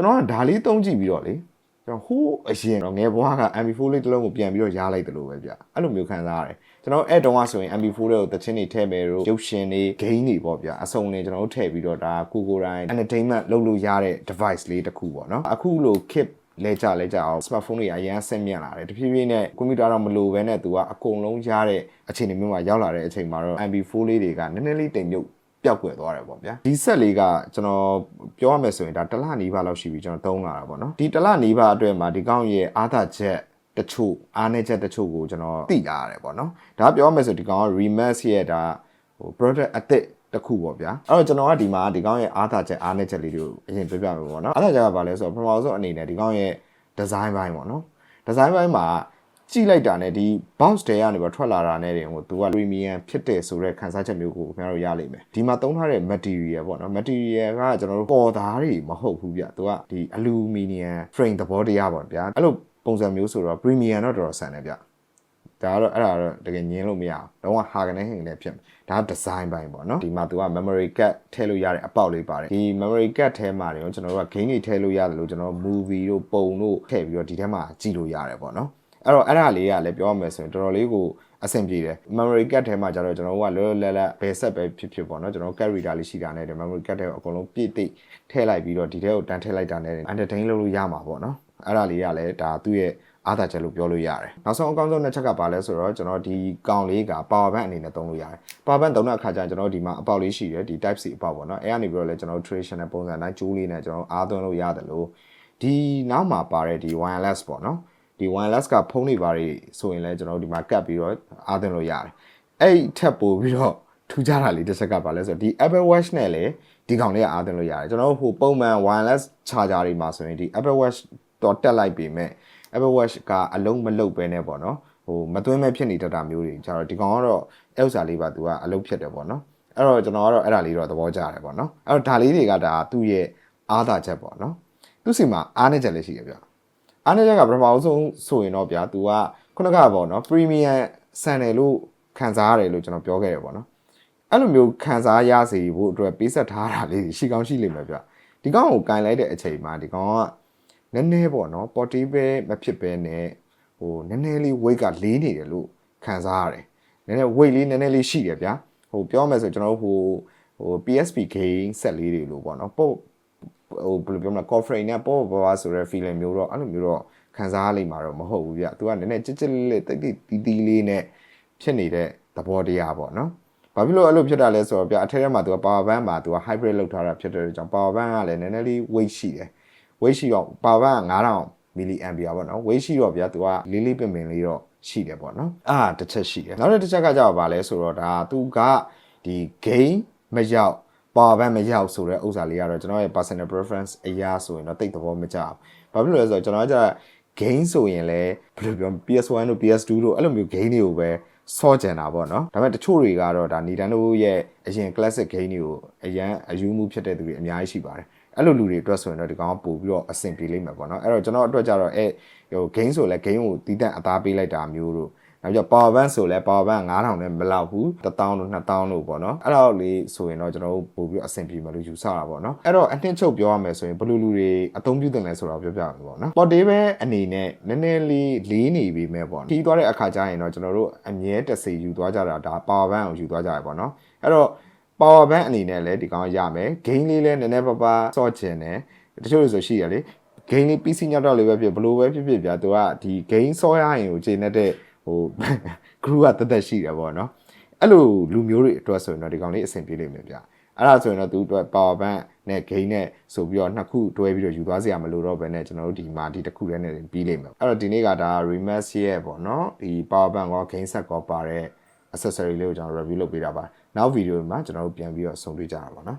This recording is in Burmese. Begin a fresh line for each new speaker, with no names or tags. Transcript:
ကျွန်တော်ကဒါလေးသုံးကြည့်ပြီးတော့လေကျွန်တော်ဟိုးအရင်တော့ငယ်ဘွားက MB4 လေးတစ်လုံးကိုပြန်ပြီးတော့ရားလိုက်တယ်လို့ပဲဗျအဲ့လိုမျိုးခံစားရတယ်ကျွန်တော်အဲ့တုန်းကဆိုရင် MB4 လေးကိုတချင်းတွေထည့်မယ်လို့ရုပ်ရှင်တွေ game တွေပေါ့ဗျအစုံနေကျွန်တော်တို့ထည့်ပြီးတော့ဒါကိုကိုတိုင်း entertainment လုပ်လို့ရတဲ့ device လေးတစ်ခုပေါ့နော်အခုလို kit လဲကြလဲကြအောင် smartphone တွေအရင်ဆက်မြင့်လာတယ်တဖြည်းဖြည်းနဲ့ကွန်ပျူတာတော့မလိုဘဲနဲ့သူကအကုန်လုံးရတဲ့အခြေအနေမျိုးမှာရောက်လာတဲ့အချိန်မှာတော့ MB4 လေးတွေကနည်းနည်းလေးတိမ်မြုပ် ပျောက်ကွယ်သွားတယ်ပေါ့ဗျာဒီဆက်လေးကကျွန်တော်ပြောရမယ်ဆိုရင်ဒါတစ်လနီးပါးလောက်ရှိပြီကျွန်တော်သုံးလာတာပေါ့နော်ဒီတစ်လနီးပါးအတွက်မှာဒီကောင်းရဲ့အာသာချက်တချို့အားနည်းချက်တချို့ကိုကျွန်တော်သိလာရတယ်ပေါ့နော်ဒါပြောရမယ်ဆိုဒီကောင်က remax ရဲ့ဒါဟို product အသစ်တစ်ခုပေါ့ဗျာအဲ့တော့ကျွန်တော်ကဒီမှာဒီကောင်းရဲ့အားသာချက်အားနည်းချက်လေးတွေကိုအရင်ပြောပြမယ်ပေါ့နော်အားသာချက်ကဘာလဲဆိုတော့ပထမဆုံးအနေနဲ့ဒီကောင်းရဲ့ design ဘိုင်းပေါ့နော် design ဘိုင်းမှာ ကြည့်လိုက်တာနဲ့ဒီ box တွေကနေပြီးထွက်လာတာနဲ့တင်ဟိုသူက premium ဖြစ်တယ်ဆိုတဲ့ခန်းစားချက်မျိုးကိုခင်ဗျားတို့ရလိမ့်မယ်ဒီမှာသုံးထားတဲ့ material ပေါ့နော် material ကကျွန်တော်တို့ပေါ်သားတွေမဟုတ်ဘူးဗျသူကဒီ aluminum frame သဘောတရားပေါ့ဗျာအဲ့လိုပုံစံမျိုးဆိုတော့ premium တော့တော်တော်ဆန်တယ်ဗျဒါကတော့အဲ့ဒါတော့တကယ်ညင်းလို့မရအောင်တော့ဟာကနေဟင်လည်းဖြစ်မယ်ဒါက design ဘိုင်းပေါ့နော်ဒီမှာသူက memory card ထည့်လို့ရတဲ့အပေါက်လေးပါတယ်ဒီ memory card ထဲမှာတွေကျွန်တော်တို့က game တွေထည့်လို့ရတယ်လို့ကျွန်တော် movie တို့ပုံတို့ထည့်ပြီးတော့ဒီထဲမှာကြည့်လို့ရတယ်ပေါ့နော် အဲ့တော့အဲ့ဒါလေးကလည်းပြောရမယ်ဆိုရင်တော်တော်လေးကိုအဆင်ပြေတယ် memory card ထဲမှာကျတော့ကျွန်တော်တို့ကလောလောလတ်လတ်ဘယ်ဆက်ပဲဖြစ်ဖြစ်ပေါ့နော်ကျွန်တော် card reader လေးရှိတာနဲ့ဒီ memory card ထဲကိုအကုန်လုံးပြည့်သိပ်ထည့်လိုက်ပြီးတော့ဒီထဲကိုတန်းထည့်လိုက်တာနဲ့ entertain လုပ်လို့ရမှာပေါ့နော်အဲ့ဒါလေးကလည်းဒါသူ့ရဲ့အားသာချက်လို့ပြောလို့ရတယ်။နောက်ဆုံးအကောင်းဆုံးတစ်ချက်ကဘာလဲဆိုတော့ကျွန်တော်ဒီကောင်လေးက power bank အနေနဲ့သုံးလို့ရတယ်။ power bank သုံးတဲ့အခါကျရင်ကျွန်တော်ဒီမှာအပေါက်လေးရှိတယ်ဒီ type C အပေါက်ပေါ့နော်။အဲကနေပြီးတော့လည်းကျွန်တော် traditional ပုံစံတိုင်းကျိုးလေးနဲ့ကျွန်တော်အားသွင်းလို့ရတယ်လို့ဒီနောက်မှာပါတဲ့ဒီ wireless ပေါ့နော်။ ဒီ wireless ကဖုန်းတွေပါတွေဆိုရင်လည်းကျွန်တော်ဒီမှာကတ်ပြီးတော့အားသွင်းလို့ရတယ်။အဲ့ထက်ပိုပြီးတော့ထူးခြားတာလေးတစ်ချက်ကပါလဲဆိုတော့ဒီ Apple Watch နဲ့လည်းဒီကောင်လေးကအားသွင်းလို့ရတယ်ကျွန်တော်တို့ဟိုပုံမှန် wireless charger တွေမှာဆိုရင်ဒီ Apple Watch တော့တက်လိုက်ပြီမဲ့ Apple Watch ကအလုံးမလုတ်ပဲနဲ့ပေါ့နော်ဟိုမသွင်းမဲ့ဖြစ်နေတတ်တာမျိုးတွေကျတော့ဒီကောင်ကတော့အဲဥစ္စာလေးပါသူကအလုံးဖြစ်တယ်ပေါ့နော်အဲ့တော့ကျွန်တော်ကတော့အဲ့ဒါလေးတော့သဘောကျတယ်ပေါ့နော်အဲ့တော့ဒါလေးတွေကဒါသူ့ရဲ့အားသာချက်ပေါ့နော်သူ့စီမှာအားနည်းချက်လည်းရှိတယ်ဗျ အားနည်းချက်ကပထမဆုံးဆိုရင်တော့ဗျာသူကခုနကပေါ့နော် premium ဆန်တယ်လို့ခံစားရတယ်လို့ကျွန်တော်ပြောခဲ့တယ်ပေါ့နော်အဲ့လိုမျိုးခံစားရစေဖို့အတွက်ပေးဆက်ထားတာလေးရှိကောင်းရှိလိမ့်မယ်ဗျဒီကောင်ကိုကင်လိုက်တဲ့အချိန်မှာဒီကောင်ကနည်းနည်းပေါ့နော် portable မဖြစ်ဘဲနဲ့ဟိုနည်းနည်းလေး weight ကလေးနေတယ်လို့ခံစားရတယ်နည်းနည်း weight လေးနည်းနည်းလေးရှိတယ်ဗျာဟိုပြောမယ်ဆိုကျွန်တော်တို့ဟိုဟို PSP game set လေးတွေလို့ပေါ့နော်ပို့ ဟိုဘယ်လိုပြောမလဲ coffee နဲ့ပို့ဘာဘာဆိုတဲ့ feeling မျိုးတော့အဲ့လိုမျိုးတော့ခံစားရလိမ့်မှာတော့မဟုတ်ဘူးဗျ။ तू ကနည်းနည်းကြစ်ကြစ်လေးလေးတိတ်တိတ်တီးတီးလေးနဲ့ဖြစ်နေတဲ့သဘောတရားပေါ့နော်။ဘာဖြစ်လို့အဲ့လိုဖြစ်တာလဲဆိုတော့ဗျအထက်ထဲမှာ तू က power bank မှာ तू က hybrid လောက်ထားတာဖြစ်တဲ့ကြောင့် power bank ကလည်းနည်းနည်းလေး weight ရှိတယ်။ weight ရှိတော့ power bank က9000 milliampere ပေါ့နော် weight ရှိတော့ဗျာ तू ကလေးလေးပင်ပင်လေးတော့ရှိတယ်ပေါ့နော်။အာတစ်ချက်ရှိတယ်။နောက်တစ်ချက်ကကြောက်ပါလဲဆိုတော့ဒါ तू ကဒီ gain မရောက် power bank မရောက်ဆိုတဲ့ဥစ္စာလေးကတော့ကျွန်တော်ရဲ့ personal preference အရာဆိုရင်တော့တိတ်သဘောမကျဘူး။ဘာဖြစ်လို့လဲဆိုတော့ကျွန်တော်က gain ဆိုရင်လည်းဘယ်လိုပြော PS1 တို့ PS2 တို့အဲ့လိုမျိုး gain တွေကိုပဲစောကျန်တာပေါ့နော်ဒါပေမဲ့တချို့တွေကတော့ဒါ Nintendo ရဲ့အရင် classic game တွေကိုအရန်အယူမှုဖြစ်တဲ့သူတွေအများကြီးရှိပါတယ်အဲ့လိုလူတွေအတွက်ဆိုရင်တော့ဒီကောင်ကပို့ပြီးတော့အဆင်ပြေလိမ့်မယ်ပေါ့နော်အဲ့တော့ကျွန်တော်အတွက်ကြတော့အဲဟို game ဆိုလဲ game ကိုတီးတန့်အသားပေးလိုက်တာမျိုးတို့ နောက်ပြီး power bank ဆိုလဲ power bank 9000နဲ့မလောက်ဘူး1000တို့2000တို့ပေါ့နော်အဲ့တော့လေးဆိုရင်တော့ကျွန်တော်တို့ပို့ပြီးအဆင်ပြေမယ်လို့ယူဆတာပေါ့နော်အဲ့တော့အနှစ်ချုပ်ပြောရမယ်ဆိုရင်ဘယ်လိုလူတွေအသုံးပြုတင်လဲဆိုတော့ပြောပြမယ်ပေါ့နော် portable အနေနဲ့နည်းနည်းလေးလေးနေပြီမဲ့ပေါ့ခီးသွားတဲ့အခါကျရင်တော့ကျွန်တော်တို့အမြဲတစေယူသွားကြတာဒါ power bank ကိုယူသွားကြရပေါ့နော်အဲ့တော့ power bank အနေနဲ့လည်းဒီကောင်ရမယ် gain လေးလည်းနည်းနည်းပါးပါးစော့ကျင်တယ်တချို့လို့ဆိုရှိရလေ gain လေး PC ညောက်တော့လေးပဲဖြစ်ဘလို့ပဲဖြစ်ဖြစ်ဗျာသူကဒီ gain စောရရင်ကိုခြေနေတဲ့ ဟို group ကတက်တက်ရှိတယ်ပေါ့နော်အဲ့လိုလူမျိုးတွေအတွက်ဆိုရင်တော့ဒီကောင်လေးအဆင်ပြေလိမ့်မယ်ဗျာအဲ့ဒါဆိုရင်တော့သူအတွက် power bank နဲ့ gain နဲ့ဆိုပြီးတော့နှစ်ခုတွဲပြီးတော့ယူသွားစရာမလိုတော့ဘဲနဲ့ကျွန်တော်တို့ဒီမှာဒီတစ်ခုတည်းနဲ့ပြီးလိမ့်မယ်အဲ့တော့ဒီနေ့ကဒါ remax ရဲ့ပေါ့နော်ဒီ power bank ကော gain set ကောပါတဲ့ accessory လေးကိုကျွန်တော် review လုပ်ပေးတာပါနောက်ဗီဒီယိုမှာကျွန်တော်တို့ပြန်ပြီးတော့ဆုံတွေ့ကြတာပါနော်